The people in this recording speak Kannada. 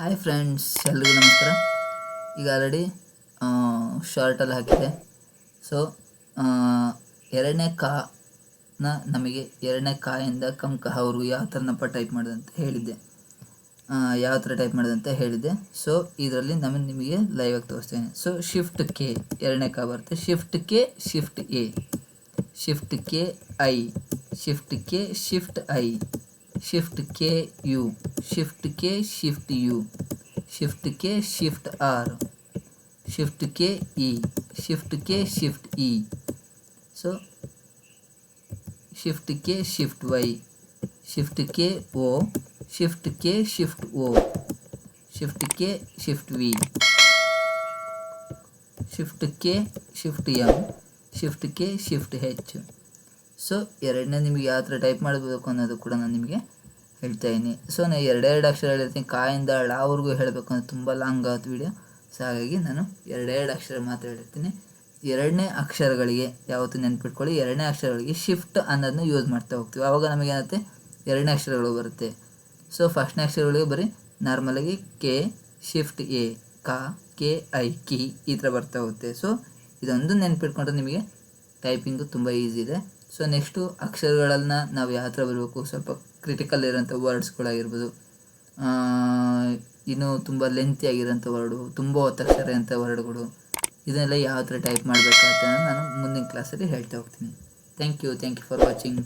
ಹಾಯ್ ಫ್ರೆಂಡ್ಸ್ ಎಲ್ರಿಗೂ ನಮಸ್ಕಾರ. ಈಗ ಆಲ್ರೆಡಿ ಶಾರ್ಟಲ್ಲಿ ಹಾಕಿದೆ ಸೊ ಎರಡನೇ ಕಾನ ನಮಗೆ ಎರಡನೇ ಕಾಯಿಂದ ಕಂಕ ಅವರು ಯಾವ ಥರನಪ್ಪ ಟೈಪ್ ಮಾಡಿದಂತ ಹೇಳಿದ್ದೆ. ಯಾವ ಥರ ಟೈಪ್ ಮಾಡಿದಂತ ಹೇಳಿದ್ದೆ. ಸೊ ಇದರಲ್ಲಿ ನಾನು ನಿಮಗೆ ಲೈವ್ ಆಗಿ ತೋರಿಸ್ತೇನೆ. ಸೊ ಶಿಫ್ಟ್ ಕೆ ಎರಡನೇ ಕಾ ಬರುತ್ತೆ. Shift K shift A shift K I shift K shift I shift K U shift K shift U shift K shift R shift K E shift K shift E so shift K shift Y shift K O shift K shift O shift K shift V shift K shift M shift K shift H so ಎರಡನೇ ನಿಮಗೆ ಯಾವ ಥರ ಟೈಪ್ ಮಾಡಬೇಕು ಅನ್ನೋದು ಕೂಡ ನಾನು ನಿಮಗೆ ಹೇಳ್ತಾ ಇದ್ದೀನಿ ಸೊ ನಾನು ಎರಡೆರಡು ಅಕ್ಷರ ಹೇಳಿರ್ತೀನಿ ಕಾಯಿಂದ ಅಳ ಹೇಳಬೇಕು ಅಂದರೆ ತುಂಬ ಲಾಂಗ್ ಆಗುತ್ತೆ ವಿಡಿಯೋ ಸೊ ಹಾಗಾಗಿ ನಾನು ಎರಡೆರಡು ಅಕ್ಷರ ಮಾತ್ರ ಹೇಳಿರ್ತೀನಿ ಎರಡನೇ ಅಕ್ಷರಗಳಿಗೆ ಯಾವತ್ತೂ ನೆನ್ಪಿಟ್ಕೊಳ್ಳಿ. ಎರಡನೇ ಅಕ್ಷರಗಳಿಗೆ ಶಿಫ್ಟ್ ಅನ್ನೋದನ್ನ ಯೂಸ್ ಮಾಡ್ತಾ ಹೋಗ್ತೀವಿ. ಆವಾಗ ನಮಗೇನತ್ತೆ ಎರಡನೇ ಅಕ್ಷರಗಳು ಬರುತ್ತೆ. ಸೊ ಫಸ್ಟ್ನೇ ಅಕ್ಷರಗಳಿಗೆ ಬರೀ ನಾರ್ಮಲಾಗಿ ಕೆ ಶಿಫ್ಟ್ ಎ ಕ ಕೆ ಐ ಕಿ ಈ ಥರ ಬರ್ತಾ ಹೋಗುತ್ತೆ. ಸೊ ಇದೊಂದು ನೆನ್ಪಿಟ್ಕೊಂಡ್ರೆ ನಿಮಗೆ ಟೈಪಿಂಗು ತುಂಬ ಈಸಿ ಇದೆ. ಸೊ ನೆಕ್ಸ್ಟು ಅಕ್ಷರಗಳನ್ನ ನಾವು ಯಾವ ಥರ ಬರಬೇಕು? ಸ್ವಲ್ಪ ಕ್ರಿಟಿಕಲ್ ಇರೋಂಥ ವರ್ಡ್ಸ್ಗಳಾಗಿರ್ಬೋದು ಇನ್ನೂ ತುಂಬ ಲೆಂತಿ ಆಗಿರೋಂಥ ವರ್ಡು ತುಂಬ ಒತ್ತಕ್ಷರ ಅಂತ ವರ್ಡ್ಗಳು ಇದನ್ನೆಲ್ಲ ಯಾವ ಥರ ಟೈಪ್ ಮಾಡಬೇಕಂತ ನಾನು ಮುಂದಿನ ಕ್ಲಾಸಲ್ಲಿ ಹೇಳ್ತಾ ಹೋಗ್ತೀನಿ. Thank you thank you for watching